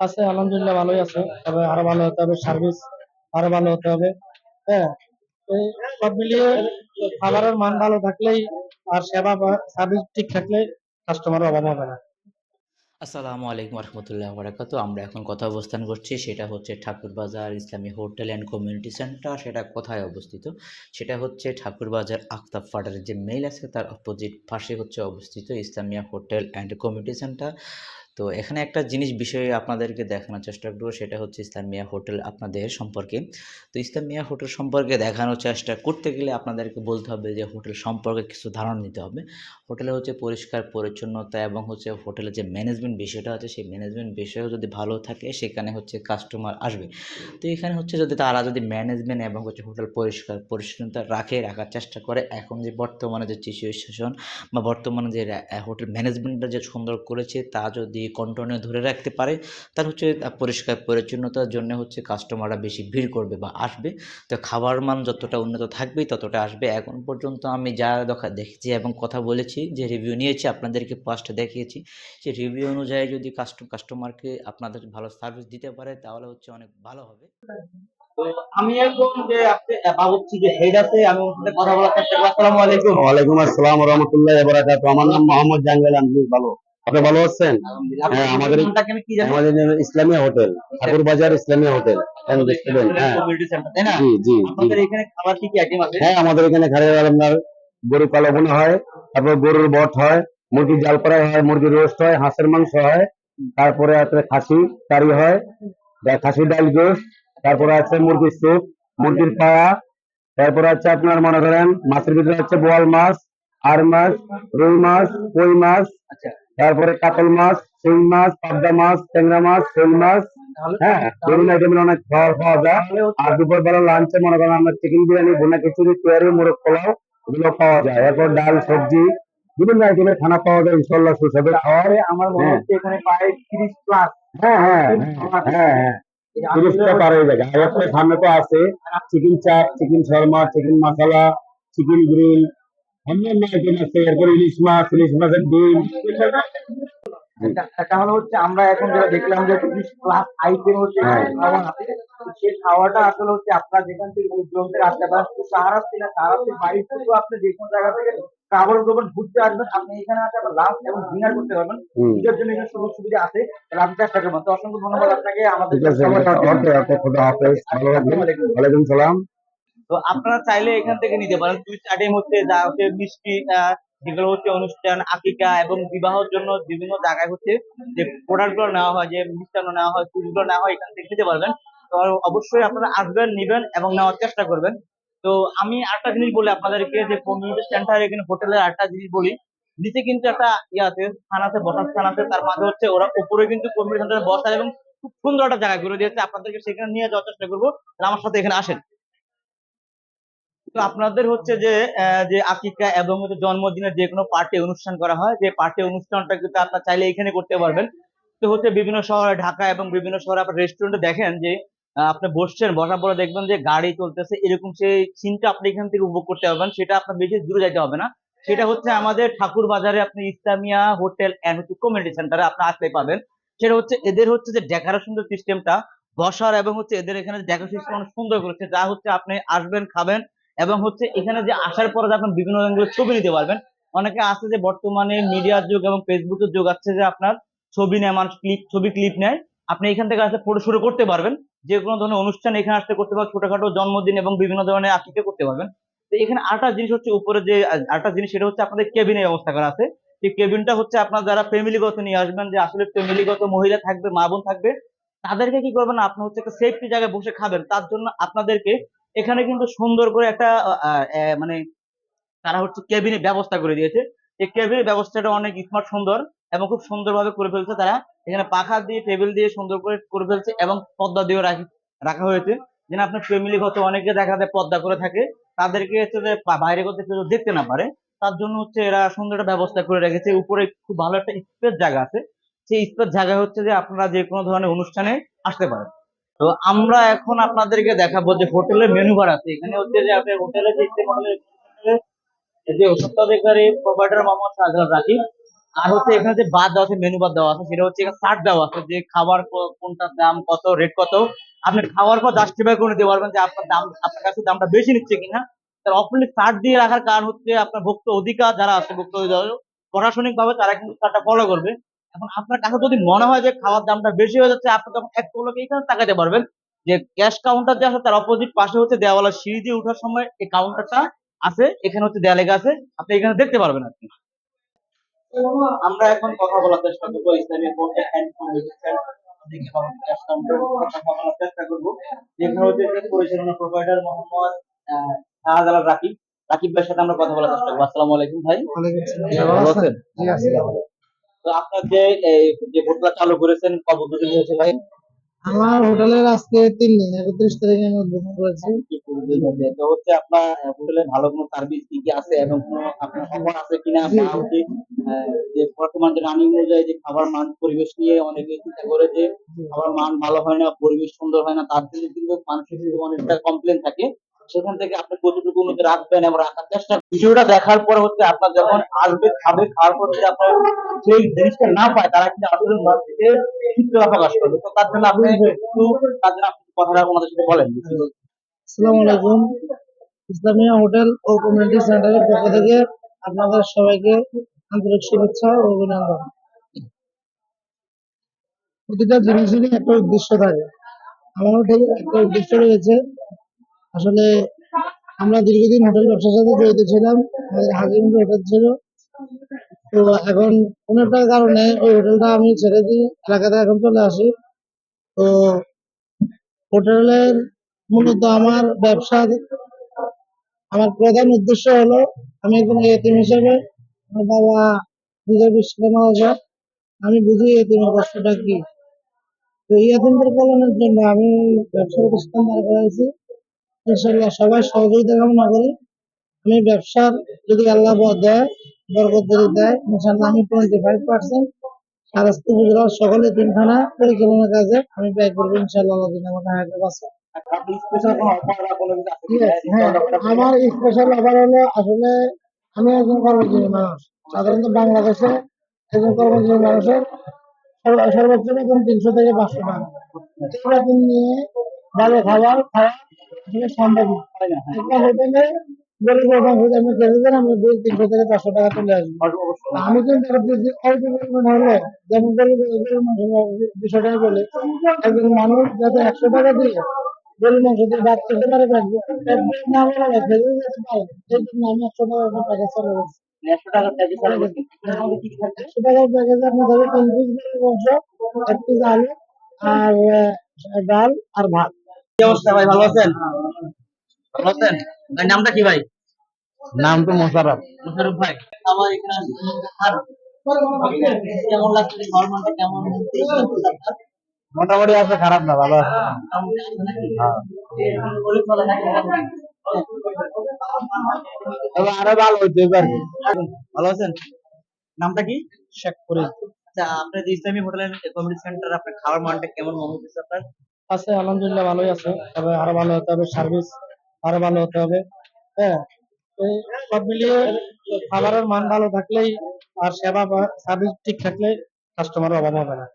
আছে, আলহামদুলিল্লাহ ভালোই আছে। তবে আরও ভালো হতে হবে সার্ভিস আরও ভালো হতে হবে হ্যাঁ? সব মিলিয়ে খাবারের মান ভালো থাকলেই আর সেবা সার্ভিস ঠিক থাকলে কাস্টমারের অভাব হবে না। আসসালামু আলাইকুম রহমতুল্লাহ বরাকাতু আমরা এখন কথা অবস্থান করছি, সেটা হচ্ছে ঠাকুরবাজার ইসলামী হোটেল অ্যান্ড কমিউনিটি সেন্টার। সেটা কোথায় অবস্থিত? সেটা হচ্ছে ঠাকুরবাজার আখতাব ফাটারের যে মেইল আছে, তার অপোজিট পাশে হচ্ছে অবস্থিত Islamia hotel and community centre. তো এখানে একটা জিনিস বিষয়ে আপনাদেরকে দেখানোর চেষ্টা করব, সেটা হচ্ছে ইসলামিয়া হোটেল আপনাদের সম্পর্কে। তো ইসলামিয়া হোটেল সম্পর্কে দেখানোর চেষ্টা করতে গেলে আপনাদেরকে বলতে হবে যে হোটেল সম্পর্কে কিছু ধারণা নিতে হবে। হোটেলে হচ্ছে পরিষ্কার, পরিচ্ছন্নতা এবং হচ্ছে হোটেলের যে ম্যানেজমেন্ট বিষয়টা আছে, সেই ম্যানেজমেন্ট বিষয়ও যদি ভালো থাকে, সেখানে হচ্ছে কাস্টমার আসবে। তো এখানে হচ্ছে যদি তারা যদি ম্যানেজমেন্ট এবং হচ্ছে হোটেল পরিষ্কার, পরিচ্ছন্নতা রাখে, রাখার চেষ্টা করে, এখন যে বর্তমানে যে সিচুয়েশন বা বর্তমানে যে হোটেল ম্যানেজমেন্টটা যে সুন্দর করেছে, তা যদি কন্টিনিউ ধরে রাখতে পারে। তার হচ্ছে পরিষ্কার পরিচ্ছন্নতার জন্য হচ্ছে কাস্টমাররা বেশি ভিড় করবে বা আসবে। তো খাবার মান যতটা উন্নত থাকবেই ততটা আসবে। এখন পর্যন্ত আমি যা দেখা দেখেছি এবং কথা বলেছি যে রিভিউ নিয়েছি আপনাদেরকে ফার্স্টে দেখিয়েছি সেই রিভিউ অনুযায়ী যদি কাস্টম কাস্টমারকে আপনাদের ভালো সার্ভিস দিতে পারে তাহলে হচ্ছে অনেক ভালো হবে। আমি এখন যে আপনি বাবুর্চি যে হেড আছে আমি ওর সাথে কথা বলার চেষ্টা করব। আসসালামু আলাইকুম। ওয়ালাইকুম আসসালাম রহমতুল্লাহ বরাকাত আমার নাম মোহাম্মদ জাঙ্গেল আমি ভালো। আপনি ভালো আছেন? হ্যাঁ, আমাদের- আমাদের ইসলামিয়া হোটেল ঠাকুর বাজার ইসলামিয়া হোটেল। হ্যাঁ না? জি জি। এখানে খাবার কি কি আইটেম আছে? হ্যাঁ আমাদের এখানে খালি আপনার গরু কালো বোনা হয় তারপর গরুর বট হয় মুরগির জাল ফ্রাই হয় মুরগির রোস্ট হয় হাঁসের মাংস হয় তারপরে আছে খাসি কারি হয় খাসি ডাল গোস তারপরে আছে মুরগির স্যুপ মুরগির পায়া তারপরে আছে আপনার মনে করেন মাছের ভিতরে হচ্ছে বোয়াল মাছ আর মাছ রুই মাছ কই মাছ আচ্ছা। তারপরে কাতল মাছ শিং মাছ পাবদা মাছ ট্যাংরা মাছ শোল মাছ হ্যাঁ বিভিন্ন আইটেমের অনেক খাবার পাওয়া যায়। আর দুপুর বেলা লাঞ্চে মনে করেন আমরা চিকেন বিরিয়ানি ভুনা খিচুড়ি তৈরি মোরগ পোলাও এগুলো পাওয়া যায়। এরপর ডাল সবজি বিভিন্ন আইটেমের খানা পাওয়া যায় ইনশাল্লাহ সুস্বাদু। খাওয়ার আমার মনে হ্যাঁ। হচ্ছে এখানে প্রায় তিরিশ প্লাস হ্যাঁ হ্যাঁ হ্যাঁ হ্যাঁ হ্যাঁ। তিরিশটা পার হয়ে যাবে আর একটা সামনে তো আছে chicken chaap chicken shawarma chicken masala chicken grill অন্যান্য আইটেম আছে এরপর ইলিশ মাছ ইলিশ মাছের ডিম। তাহলে হচ্ছে আমরা এখন যেটা দেখলাম যে আইটেম হচ্ছে হ্যাঁ। খাওয়া আছে সেই খাওয়াটা আসলে হচ্ছে আপনার যেখান থেকে লোকজন থেকে আসতে পারেন সাহারাস্তি না আপনি যে কোনো জায়গা থেকে ট্রাভেল করবেন ঘুরতে আসবেন আপনি এখানে আসে লাঞ্চ এবং ডিনার করতে পারবেন। নিজের জন্য এখানে সুযোগ সুবিধা আছে তাহলে আপনি চেষ্টা করবেন তো অসংখ্য ধন্যবাদ আপনাকে আমাদের ওয়ালাইকুম সালাম। তো আপনারা চাইলে এখান থেকে নিতে পারেন। সুইচ আইটেম হচ্ছে যা হচ্ছে মিষ্টি যেগুলো হচ্ছে অনুষ্ঠান, আকিকা এবং বিবাহের জন্য বিভিন্ন জায়গায় হচ্ছে যে প্রোডাক্টগুলো নেওয়া হয়, যে মিষ্টান্ন নেওয়া হয় সুইচগুলো নেওয়া হয়, এখান থেকে নিতে পারবেন। তো অবশ্যই আপনারা আসবেন, নিবেন এবং নেওয়ার চেষ্টা করবেন। তো আমি আরেকটা জিনিস বলি আপনাদেরকে, যে কমিউনিটি সেন্টার এখানে হোটেলের আরেকটা জিনিস বলি। নিচে কিন্তু একটা ইয়ে আছে, স্থান আছে, বসার স্থান আছে, তার মাঝে হচ্ছে ওরা উপরে কিন্তু কমিউনিটি সেন্টারে বসার এবং খুব সুন্দর একটা জায়গা করে দিয়েছে। আপনাদেরকে সেখানে নিয়ে যাওয়ার চেষ্টা করব। আমার সাথে এখানে আসেন। তো আপনাদের হচ্ছে যে যে আকিকা এবং হচ্ছে জন্মদিনের যে কোনো পার্টি অনুষ্ঠান করা হয়, যে পার্টি অনুষ্ঠানটা কিন্তু আপনার চাইলে এখানে করতে পারবেন। তো হচ্ছে বিভিন্ন শহরে, ঢাকা এবং বিভিন্ন শহরে আপনার রেস্টুরেন্টে দেখেন যে আপনি বসছেন, বসার পরে দেখবেন যে গাড়ি চলতেছে, এরকম সেই সিনটা আপনি এখান থেকে উপভোগ করতে পারবেন, সেটা আপনার বেশি দূরে যাইতে হবে না। সেটা হচ্ছে আমাদের ঠাকুর বাজারে আপনি ইসলামিয়া হোটেল অ্যান্ড হচ্ছে কমিউনিটি সেন্টারে আপনি আসতে পাবেন। সেটা হচ্ছে এদের হচ্ছে যে ডেকোরেশন সিস্টেমটা বসার এবং হচ্ছে এদের এখানে ডেকোরেশন অনেক সুন্দর করেছে, যা হচ্ছে আপনি আসবেন, খাবেন এবং হচ্ছে এখানে যে আসার পরে আপনি বিভিন্ন রঙের ছবি নিতে পারবেন, অনেকে আছে যে বর্তমানে মিডিয়ার যুগ এবং ফেসবুকের যুগ আছে যে আপনার ছবি নেয়, মানুষ ক্লিপ ছবি ক্লিপ নেয়, আপনি এখান থেকে আসলে ফটো শুরু করতে পারবেন। যে কোনো ধরনের অনুষ্ঠান এখানে আসতে করতে পারবেন, ছোটখাটো জন্মদিন এবং বিভিন্ন ধরনের আকিকে করতে পারবেন। তো এখানে আরেকটা জিনিস হচ্ছে উপরে যে, আরেকটা জিনিস সেটা হচ্ছে আপনাদের কেবিনের ব্যবস্থা করা আছে। এই কেবিনটা হচ্ছে আপনার যারা ফ্যামিলিগত নিয়ে আসবেন, যে আসলে ফ্যামিলিগত মহিলা থাকবে, মা বোন থাকবে, তাদেরকে কি করবেন, আপনি হচ্ছে একটা সেফটি জায়গায় বসে খাবেন। তার জন্য আপনাদেরকে এখানে কিন্তু সুন্দর করে একটা মানে তারা হচ্ছে কেবিনের ব্যবস্থা করে দিয়েছে। এই কেবিনের ব্যবস্থাটা অনেক স্মার্ট সুন্দর এবং খুব সুন্দরভাবে করে ফেলছে তারা। এখানে পাখা দিয়ে টেবিল দিয়ে সুন্দর করে করে ফেলছে এবং পর্দা দিয়েও রাখি হয়েছে। যেন আপনার ফ্যামিলি ফ্যামিলিগত অনেকে দেখা যায় পর্দা করে থাকে। তাদেরকে হচ্ছে যে বাইরে করতে কেউ দেখতে না পারে। তার জন্য হচ্ছে এরা সুন্দর একটা ব্যবস্থা করে রেখেছে। উপরে খুব ভালো একটা স্পেস জায়গা আছে। সেই স্পেস জায়গা হচ্ছে যে আপনারা যে কোনো ধরনের অনুষ্ঠানে আসতে পারেন। তো আমরা এখন আপনাদেরকে দেখাবো যে হোটেলের মেনু বার আছে। এখানে হচ্ছে যে আপনার হোটেলে ইচ্ছে হোটেলে যে সত্ত্বাধিকারী প্রোভাইডার মোহাম্মদ শাহজাহান রাকিব আর হচ্ছে এখানে যে বাদ দেওয়া আছে মেনু বাদ দেওয়া আছে, সেটা হচ্ছে এখানে চার্ট দেওয়া আছে যে খাবার কোনটার দাম কত রেট কত। আপনি খাওয়ার পর জাস্টিফাই করে দিতে পারবেন যে আপনার দাম, আপনার কাছে দামটা বেশি নিচ্ছে কিনা। তার অফুলি চার্ট দিয়ে রাখার কারণ হচ্ছে আপনার ভোক্ত অধিকার যারা আছে, ভোক্ত অধিকার প্রশাসনিক ভাবে তারা কিন্তু চার্টটা ফলো করবে। এখন আপনার কাছে যদি মনে হয় যে খাওয়ার দামটা বেশি হয়ে যাচ্ছে আপনি তখন এক লোকে এখানে তাকাতে পারবেন যে ক্যাশ কাউন্টার যে আছে তার অপোজিট পাশে হচ্ছে দেওয়ালা সিঁড়ি দিয়ে ওঠার সময় এই কাউন্টারটা আছে এখানে হচ্ছে দেওয়া লেখা আছে আপনি এখানে দেখতে পারবেন আপনি আমরা এখন কথা বলার চেষ্টা করব ইসলামী হোটেল অ্যান্ড কমিউনিকেশন দেখে পাবো ক্যাশ কথা বলার চেষ্টা করব। যেখানে হচ্ছে পরিচালনা প্রোভাইডার মোহাম্মদ শাহজালাল রাকিব। রাকিব ভাইয়ের সাথে আমরা কথা বলার চেষ্টা করব। আসসালামু আলাইকুম ভাই। ভালো আছেন? তো আপনার যে যে হোটেলটা চালু করেছেন কবে দুদিন হয়েছে ভাই? আমার হোটেলের আজকে তিন দিন একত্রিশ তারিখে আমি উদ্বোধন করেছি। তো হচ্ছে আপনার হোটেলে ভালো কোনো সার্ভিস কি কি আছে এবং কোনো আপনার অফার আছে কিনা বা হচ্ছে যে বর্তমান যে রানিং অনুযায়ী যে খাবার মান পরিবেশ নিয়ে অনেকে চিন্তা করে যে খাবার মান ভালো হয় না পরিবেশ সুন্দর হয় না তার জন্য কিন্তু মানুষের কিন্তু অনেকটা কমপ্লেন থাকে। সেখান থেকে আপনি কতটুকু উন্নতি রাখবেন এবং রাখার চেষ্টা ভিডিওটা দেখার পর হচ্ছে আপনার যখন আসবে, খাবে, খাওয়ার পর আপনার সেই জিনিসটা না পায়, তারা কিন্তু আসলে মন থেকে প্রকাশ করবে। তো তার জন্য আপনি একটু তার জন্য আপনি কথাটা ওনাদের সাথে বলেন। আসসালামু আলাইকুম। ইসলামিয়া হোটেল ও কমিউনিটি সেন্টারের পক্ষ থেকে আপনাদের সবাইকে আন্তরিক শুভেচ্ছা ও অভিনন্দন। প্রতিটা জিনিসেরই একটা উদ্দেশ্য থাকে। আমার হোটেল একটা উদ্দেশ্য রয়েছে আসলে আমরা দীর্ঘদিন হোটেল ব্যবসার সাথে জড়িত ছিলাম, আমাদের হাজির হোটেল ছিল। তো এখন কোনো একটা কারণে ওই হোটেলটা আমি ছেড়ে দিই এলাকাতে এখন চলে আসি। তো হোটেলের মূলত আমার ব্যবসা, আমার প্রধান উদ্দেশ্য হলো, আমি একজন এতিম হিসেবে, আমার বাবা দুধের বিশ্বকে মারা যায় আমি বুঝি এতিমের কষ্টটা কি। তো এই এতিমদের কল্যাণের জন্য আমি ব্যবসা প্রতিষ্ঠান দাঁড় করাইছি। ইনশাল্লাহ সবাই সহযোগিতা কামনা করি। আমি ব্যবসার যদি আল্লাহ দেয় বরকত যদি দেয় ইনশাল্লাহ আমি টোয়েন্টি ফাইভ পার্সেন্ট সারাস্তি গুজরাট সকলে তিনখানা পরিচালনার কাজে আমি ব্যয় করব ইনশাল্লাহ আল্লাহ যদি আমাকে হায়াতে বাঁচে। আপনি স্পেশাল কোনো অফার বা কোনো কিছু আছে কিনা? Yes, হ্যাঁ আমার স্পেশাল অফার হলো আসলে আমি একজন কর্মজীবী মানুষ। সাধারণত বাংলাদেশে একজন কর্মজীবী মানুষের সর্বোচ্চ বেতন তিনশো থেকে পাঁচশো টাকা। নিয়ে ভালো খাবার খাওয়া আসলে সম্ভব হয় না। একটা হোটেলে গরিব অসংখ্য আমি খেতে গেলে আমি দুই তিনশো থেকে টাকা চলে আসব। আমি কিন্তু একটা যদি অল্প পরিমাণ হলে যেমন গরিব মানুষ দুশো টাকা বলে একজন মানুষ যাতে একশো টাকা দিয়ে গরিব ভাত খেতে পারে না বলে না, খেতে যেতে পারে এই জন্য আমি একশো টাকা একটা প্যাকেজ চালু করছি একশো টাকার প্যাকেজ চালু করছেন। এর মধ্যে কি কি থাকছে? একশো টাকার প্যাকেজে আপনি ধরো তিন পিস গরিব মাংস এক পিস আলু আর ডাল আর ভাত অবস্থা ভাই ভালো আছেন? ভালো আছেন? ভাই নামটা কি ভাই? নাম তো মোশারফ মুশারফ ভাই আমার এখানে আর কেমন লাগছে? খাওয়ার কেমন? মোটামুটি আছে খারাপ না ভালো আছে। তবে আরও ভালো হইতে পারে। ভালো আছেন? নামটা কি? শেখ করে আচ্ছা আপনার ইসলামী হোটেলের কমিউনিটি সেন্টার আপনার খাওয়ার মানটা কেমন মনে হচ্ছে আপনার? আছে, আলহামদুলিল্লাহ ভালোই আছে। তবে আরও ভালো হতে হবে সার্ভিস আরও ভালো হতে হবে হ্যাঁ? সব মিলিয়ে খাবারের মান ভালো থাকলেই আর সেবা সার্ভিস ঠিক থাকলে কাস্টমারের অভাব হবে না।